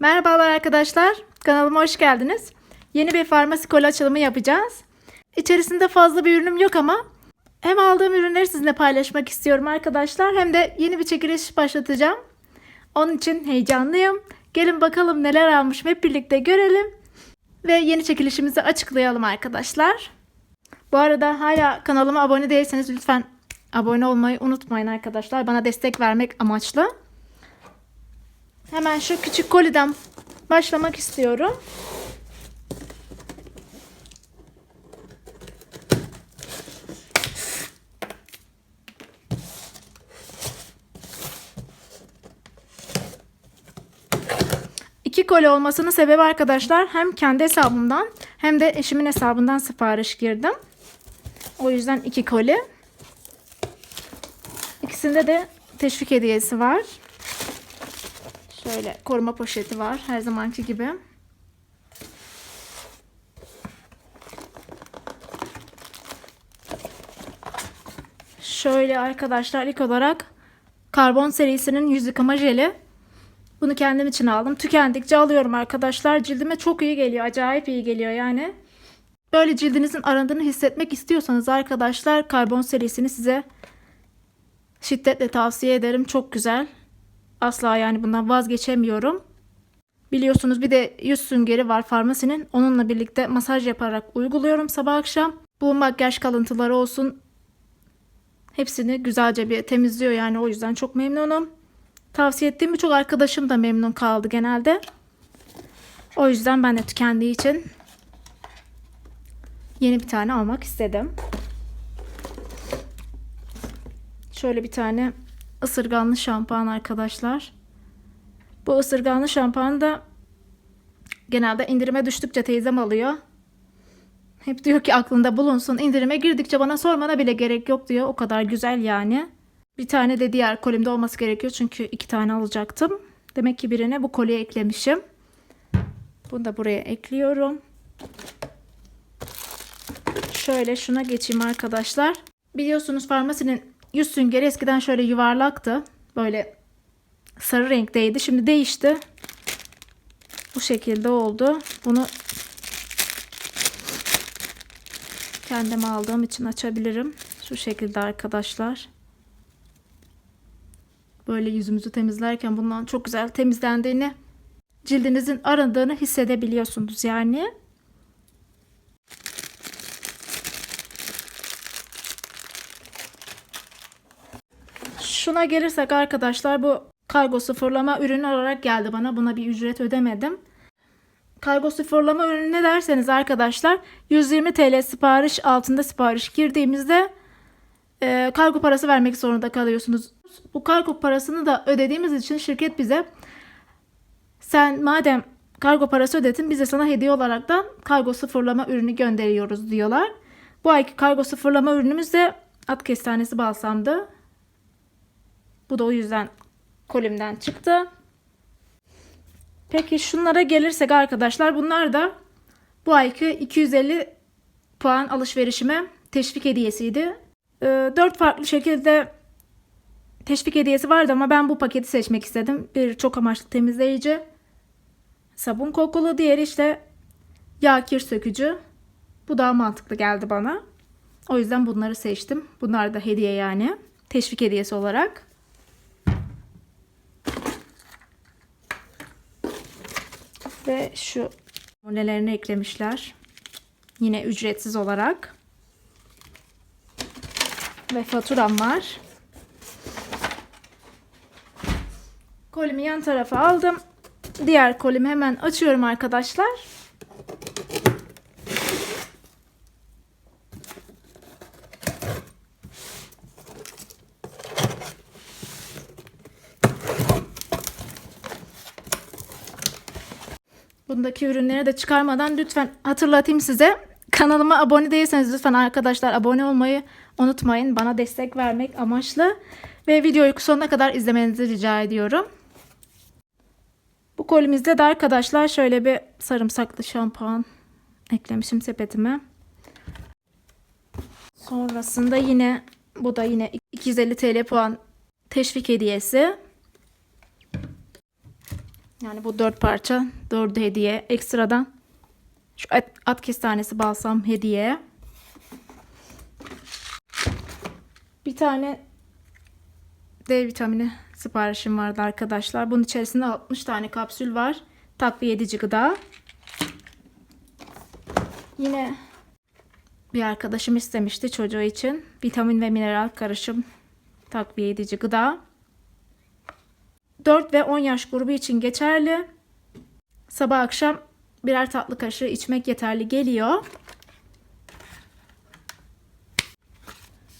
Merhabalar arkadaşlar. Kanalıma hoş geldiniz. Yeni bir farmasi kolu açılımı yapacağız. İçerisinde fazla bir ürünüm yok ama hem aldığım ürünleri sizinle paylaşmak istiyorum arkadaşlar hem de yeni bir çekiliş başlatacağım. Onun için heyecanlıyım. Gelin bakalım neler almışım hep birlikte görelim. Ve yeni çekilişimizi açıklayalım arkadaşlar. Bu arada hala kanalıma abone değilseniz lütfen abone olmayı unutmayın arkadaşlar. Bana destek vermek amaçlı. Hemen şu küçük koliden başlamak istiyorum. İki koli olmasının sebebi arkadaşlar hem kendi hesabımdan hem de eşimin hesabından sipariş girdim. O yüzden iki koli. İkisinde de teşvik hediyesi var. Şöyle koruma poşeti var her zamanki gibi. Şöyle arkadaşlar ilk olarak karbon serisinin yüz yıkama jeli. Bunu kendim için aldım. Tükendikçe alıyorum arkadaşlar. Cildime çok iyi geliyor. Acayip iyi geliyor yani. Böyle cildinizin arındığını hissetmek istiyorsanız arkadaşlar karbon serisini size şiddetle tavsiye ederim. Çok güzel. Asla yani bundan vazgeçemiyorum. Biliyorsunuz bir de yüz süngeri var farmasinin. Onunla birlikte masaj yaparak uyguluyorum sabah akşam. Bu makyaj kalıntıları olsun. Hepsini güzelce bir temizliyor yani o yüzden çok memnunum. Tavsiye ettiğim birçok arkadaşım da memnun kaldı genelde. O yüzden ben de tükendiği için yeni bir tane almak istedim. Şöyle bir tane ısırganlı şampuan arkadaşlar. Bu ısırganlı şampuanı da genelde indirime düştükçe teyzem alıyor. Hep diyor ki aklında bulunsun. İndirime girdikçe bana sormana bile gerek yok diyor. O kadar güzel yani. Bir tane de diğer kolimde olması gerekiyor. Çünkü iki tane alacaktım. Demek ki birine bu kolye eklemişim. Bunu da buraya ekliyorum. Şöyle şuna geçeyim arkadaşlar. Biliyorsunuz farmasinin yüz süngeri eskiden şöyle yuvarlaktı. Böyle sarı renkteydi. Şimdi değişti. Bu şekilde oldu. Bunu kendim aldığım için açabilirim. Şu şekilde arkadaşlar. Böyle yüzümüzü temizlerken bundan çok güzel temizlendiğini, cildinizin arındığını hissedebiliyorsunuz yani. Şuna gelirsek arkadaşlar bu kargo sıfırlama ürünü olarak geldi bana. Buna bir ücret ödemedim. Kargo sıfırlama ürünü ne derseniz arkadaşlar 120 TL sipariş altında sipariş girdiğimizde e, kargo parası vermek zorunda kalıyorsunuz. Bu kargo parasını da ödediğimiz için şirket bize sen madem kargo parası ödedin biz de sana hediye olarak da kargo sıfırlama ürünü gönderiyoruz diyorlar. Bu ayki kargo sıfırlama ürünümüz de at kestanesi balsamdı. Bu da o yüzden kolimden çıktı. Peki şunlara gelirsek arkadaşlar bunlar da bu ayki 250 puan alışverişime teşvik hediyesiydi. Ee, 4 farklı şekilde teşvik hediyesi vardı ama ben bu paketi seçmek istedim. Bir çok amaçlı temizleyici, sabun kokulu, diğeri işte yağ kir sökücü. Bu daha mantıklı geldi bana. O yüzden bunları seçtim. Bunlar da hediye yani. Teşvik hediyesi olarak. Ve şu nelerini eklemişler. Yine ücretsiz olarak. Ve faturam var. Kolimi yan tarafa aldım. Diğer kolimi hemen açıyorum arkadaşlar. Bundaki ürünleri de çıkarmadan lütfen hatırlatayım size. Kanalıma abone değilseniz lütfen arkadaşlar abone olmayı unutmayın. Bana destek vermek amaçlı. Ve videoyu sonuna kadar izlemenizi rica ediyorum. Bu kolimizde de arkadaşlar şöyle bir sarımsaklı şampuan eklemişim sepetime. Sonrasında yine bu da yine 250 TL puan teşvik hediyesi. Yani bu dört parça. Dördü hediye. Ekstradan şu at, at kestanesi balsam hediye. Bir tane D vitamini siparişim vardı arkadaşlar. Bunun içerisinde 60 tane kapsül var. Takviye edici gıda. Yine bir arkadaşım istemişti çocuğu için. Vitamin ve mineral karışım takviye edici gıda. 4 ve 10 yaş grubu için geçerli. Sabah akşam birer tatlı kaşığı içmek yeterli geliyor.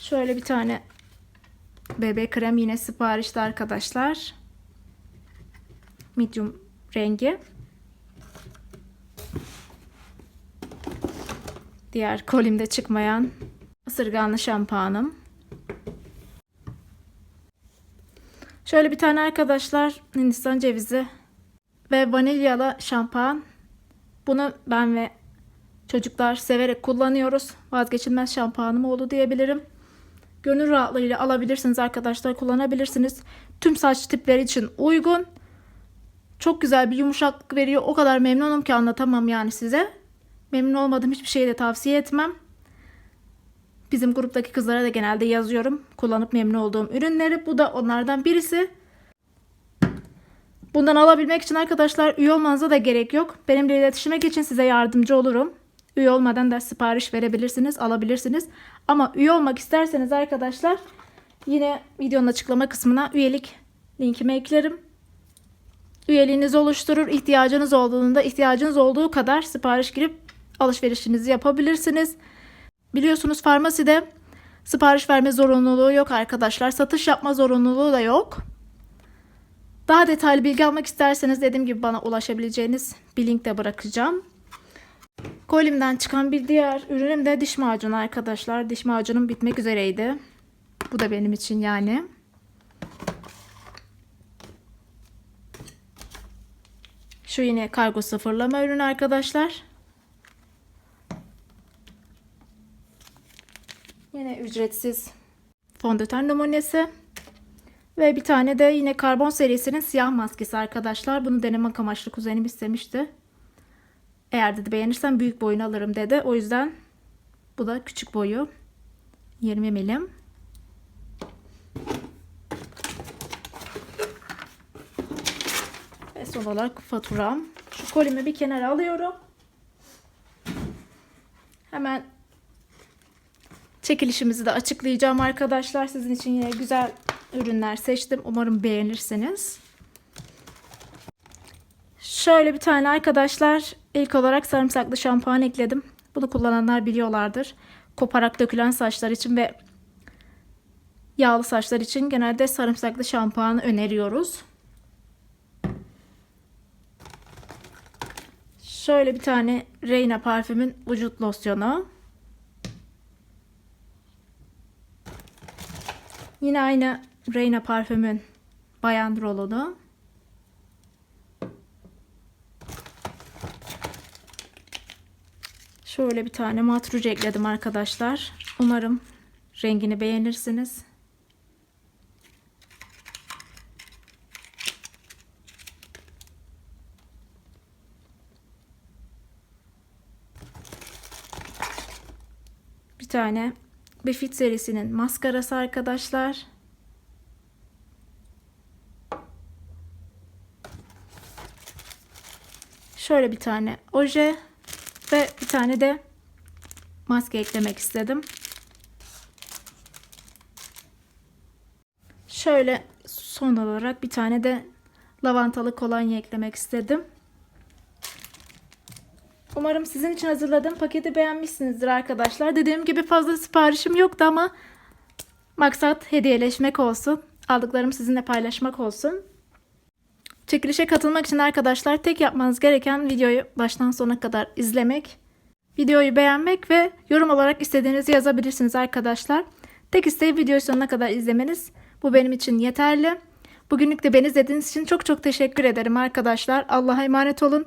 Şöyle bir tane bebek krem yine siparişte arkadaşlar. Medium rengi. Diğer kolimde çıkmayan ısırganlı şampuanım. Şöyle bir tane arkadaşlar Hindistan cevizi ve vanilyalı şampuan. Bunu ben ve çocuklar severek kullanıyoruz. Vazgeçilmez şampuanım oldu diyebilirim. Gönül rahatlığıyla alabilirsiniz arkadaşlar kullanabilirsiniz. Tüm saç tipleri için uygun. Çok güzel bir yumuşaklık veriyor. O kadar memnunum ki anlatamam yani size. Memnun olmadığım hiçbir şeyi de tavsiye etmem. Bizim gruptaki kızlara da genelde yazıyorum. Kullanıp memnun olduğum ürünleri. Bu da onlardan birisi. Bundan alabilmek için arkadaşlar üye olmanıza da gerek yok. Benimle iletişime geçin size yardımcı olurum. Üye olmadan da sipariş verebilirsiniz, alabilirsiniz. Ama üye olmak isterseniz arkadaşlar yine videonun açıklama kısmına üyelik linkimi eklerim. Üyeliğinizi oluşturur. ihtiyacınız olduğunda ihtiyacınız olduğu kadar sipariş girip alışverişinizi yapabilirsiniz. Biliyorsunuz farmaside sipariş verme zorunluluğu yok arkadaşlar. Satış yapma zorunluluğu da yok. Daha detaylı bilgi almak isterseniz dediğim gibi bana ulaşabileceğiniz bir link de bırakacağım. Kolimden çıkan bir diğer ürünüm de diş macunu arkadaşlar. Diş macunum bitmek üzereydi. Bu da benim için yani. Şu yine kargo sıfırlama ürünü arkadaşlar. Yine ücretsiz fondöten numunesi. Ve bir tane de yine karbon serisinin siyah maskesi arkadaşlar. Bunu denemek amaçlı kuzenim istemişti. Eğer dedi beğenirsem büyük boyunu alırım dedi. O yüzden bu da küçük boyu. 20 milim. Ve son olarak faturam. Şu kolimi bir kenara alıyorum. Hemen çekilişimizi de açıklayacağım arkadaşlar. Sizin için yine güzel ürünler seçtim. Umarım beğenirsiniz. Şöyle bir tane arkadaşlar ilk olarak sarımsaklı şampuan ekledim. Bunu kullananlar biliyorlardır. Koparak dökülen saçlar için ve yağlı saçlar için genelde sarımsaklı şampuanı öneriyoruz. Şöyle bir tane Reyna parfümün vücut losyonu. Yine aynı Reyna parfümün bayan rolonu. Şöyle bir tane mat ruj ekledim arkadaşlar. Umarım rengini beğenirsiniz. Bir tane Befit serisinin maskarası arkadaşlar. Şöyle bir tane oje ve bir tane de maske eklemek istedim. Şöyle son olarak bir tane de lavantalı kolonya eklemek istedim. Umarım sizin için hazırladığım paketi beğenmişsinizdir arkadaşlar. Dediğim gibi fazla siparişim yoktu ama maksat hediyeleşmek olsun. Aldıklarımı sizinle paylaşmak olsun. Çekilişe katılmak için arkadaşlar tek yapmanız gereken videoyu baştan sona kadar izlemek, videoyu beğenmek ve yorum olarak istediğinizi yazabilirsiniz arkadaşlar. Tek isteği videoyu sonuna kadar izlemeniz. Bu benim için yeterli. Bugünlük de beni izlediğiniz için çok çok teşekkür ederim arkadaşlar. Allah'a emanet olun.